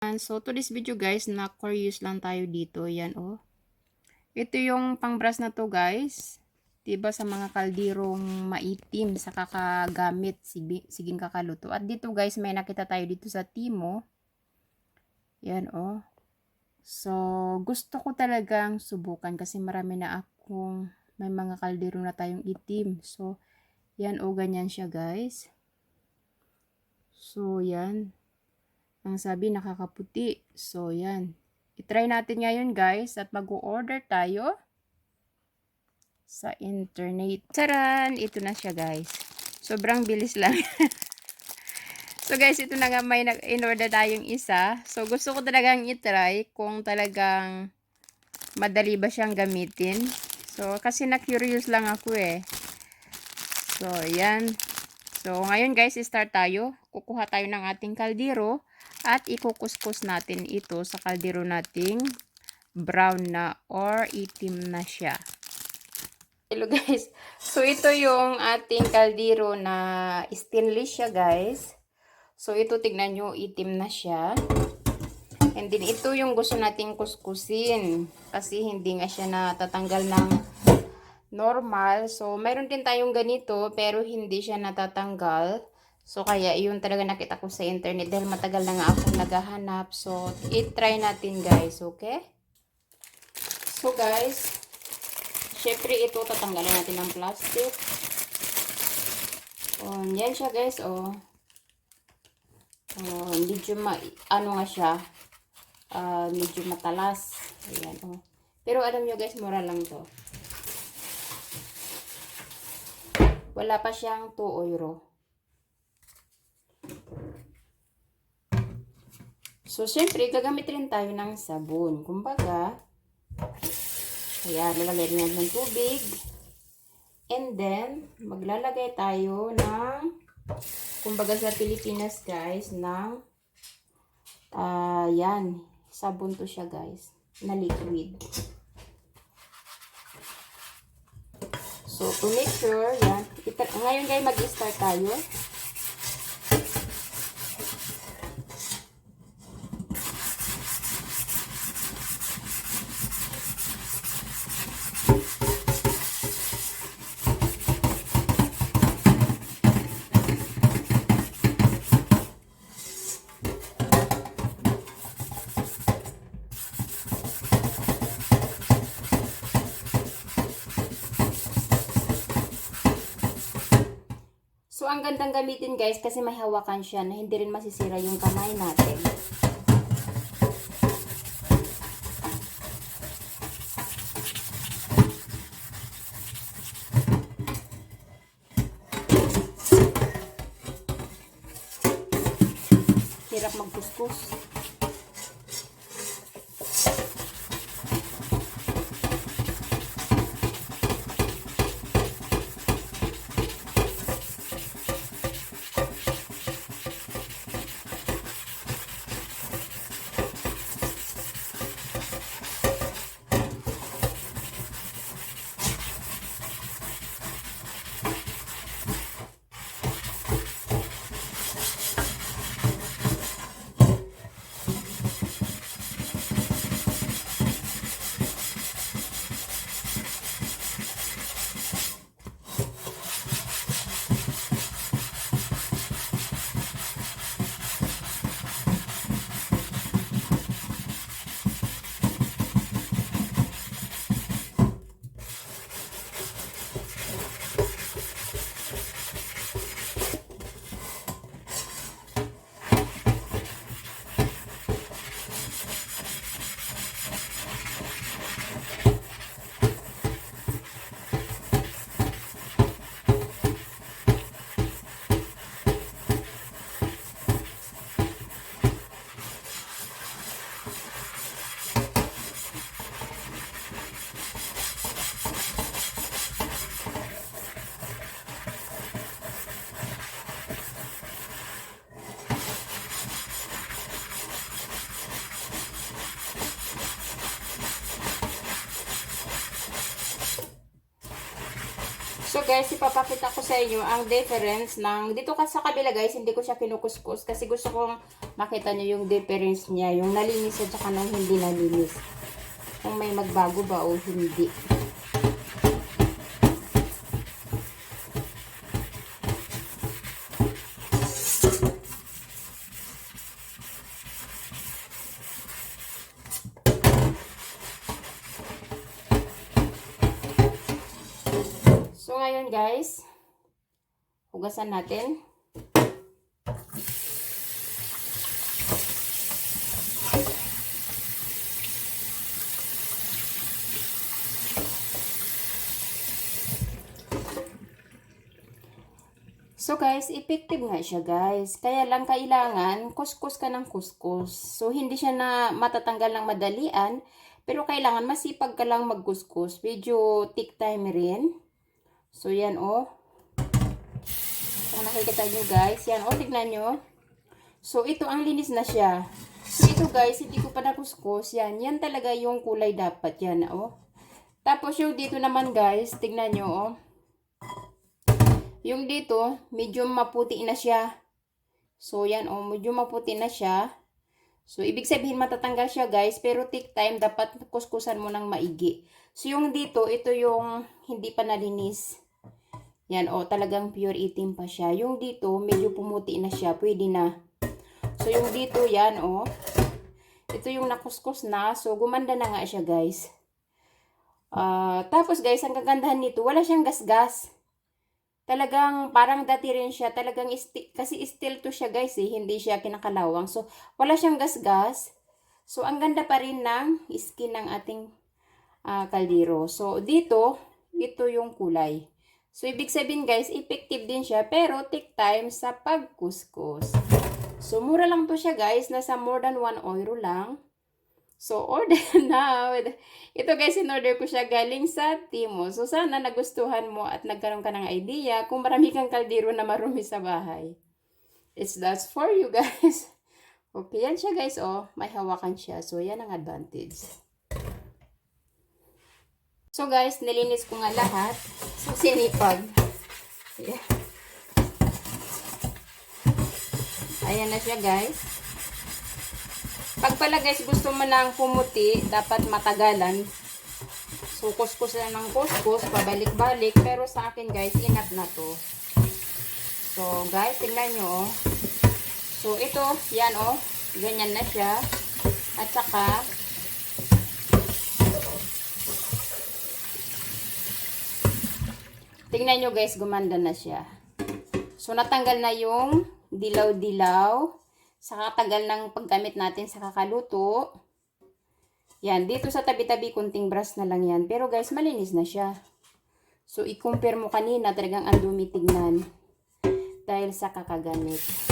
So, to this video guys, na curious lang tayo dito. Yan, oh. Ito yung pang-brush na to guys. Diba sa mga kaldirong maitim sa kakagamit, sige, siging kakaluto. At dito guys, may nakita tayo dito sa Timo. Yan, oh. So, gusto ko talagang subukan kasi marami na akong may mga kaldero na tayong itim. So, yan, oh, ganyan siya guys. So, yan. Ang sabi, nakakaputi. So, yan. I-try natin ngayon, guys. At mag-order tayo sa internet. Taran! Ito na siya, guys. Sobrang bilis lang. so, guys, ito na nga may in-order tayong isa. So, gusto ko talagang i-try kung talagang madali ba siyang gamitin. So, kasi na-curious lang ako eh. So, yan. So, ngayon guys, start tayo. Kukuha tayo ng ating kaldero at ikukuskus natin ito sa kaldero nating brown na or itim na siya. Hello guys. So, ito yung ating kaldero na stainless siya guys. So, ito tignan nyo, itim na siya. And then, ito yung gusto nating kuskusin. Kasi hindi nga siya natatanggal ng normal. So, mayroon din tayong ganito, pero hindi siya natatanggal. So, kaya yun talaga nakita ko sa internet dahil matagal na nga akong naghahanap. So, i-try natin guys, okay? So, guys, syempre ito, tatanggalin natin ng plastic. Oh, yan siya guys, oh. Oh, medyo ma, ano nga siya, ah, medyo matalas. Ayan, oh. Pero alam nyo guys, mura lang to. Wala pa siyang 2 euro. So, syempre, gagamit rin tayo ng sabon. Kumbaga, kaya lalagay rin natin ng tubig. And then, maglalagay tayo ng, kumbaga sa Pilipinas guys, ng, ah, yan, sabon to siya guys, na liquid. So, to make sure, yan. Ngayon guys, mag-start tayo. Ang gandang gamitin guys kasi may hawakan siya na hindi rin masisira yung kamay natin. Hirap magkuskus. So guys, ipapakita ko sa inyo ang difference ng dito ka sa kabila guys, hindi ko siya kinukuskus kasi gusto kong makita nyo yung difference niya, yung nalinis at saka nung hindi nalinis. Kung may magbago ba o hindi. Guys, hugasan natin. So guys, effective nga siya guys. Kaya lang kailangan kuskus ka ng kuskus. So hindi siya na matatanggal ng madalian. Pero kailangan masipag ka lang magkuskus. Medyo take time rin. So yan oh. Kung nakikita nyo guys, yan oh, tignan nyo. So ito ang linis na siya. So ito guys, hindi ko pa nakuskus. Yan, yan talaga yung kulay dapat yan oh. Tapos yung dito naman guys, tignan nyo oh. Yung dito, medyo maputi na siya. So, yan, oh, medyo maputi na siya. So, ibig sabihin matatanggal siya, guys. Pero take time, dapat kuskusan mo ng maigi. So, yung dito, ito yung hindi pa nalinis. Yan, oh, talagang pure itim pa siya. Yung dito, medyo pumuti na siya. Pwede na. So, yung dito, yan, oh. Ito yung nakuskus na. So, gumanda na nga siya, guys. Ah, tapos, guys, ang kagandahan nito, wala siyang gas-gas talagang parang dati rin siya, talagang sti- kasi still to siya guys eh, hindi siya kinakalawang. So, wala siyang gas-gas. So, ang ganda pa rin ng skin ng ating ah, kaldero. So, dito, ito yung kulay. So, ibig sabihin guys, effective din siya, pero take time sa pagkuskus. So, mura lang to siya guys, nasa more than 1 euro lang. So, order na. Ito guys, in-order ko siya galing sa Timo. So, sana nagustuhan mo at nagkaroon ka ng idea kung marami kang kaldero na marumi sa bahay. It's that's for you guys. Okay, yan siya guys, oh. May hawakan siya. So, yan ang advantage. So, guys, nilinis ko nga lahat. So, sinipag. Yeah. Ayan na siya, guys. Pag pala guys gusto mo nang pumuti, dapat matagalan. So kuskus na ng kuskus, pabalik-balik. Pero sa akin guys, inat na to. So guys, tingnan nyo oh. So ito, yan oh. Ganyan na siya. At saka, tingnan nyo guys, gumanda na siya. So natanggal na yung dilaw-dilaw sa katagal ng paggamit natin sa kakaluto. Yan, dito sa tabi-tabi, kunting brush na lang yan. Pero guys, malinis na siya. So, i-compare mo kanina, talagang ang dumi tignan. Dahil sa kakagamit.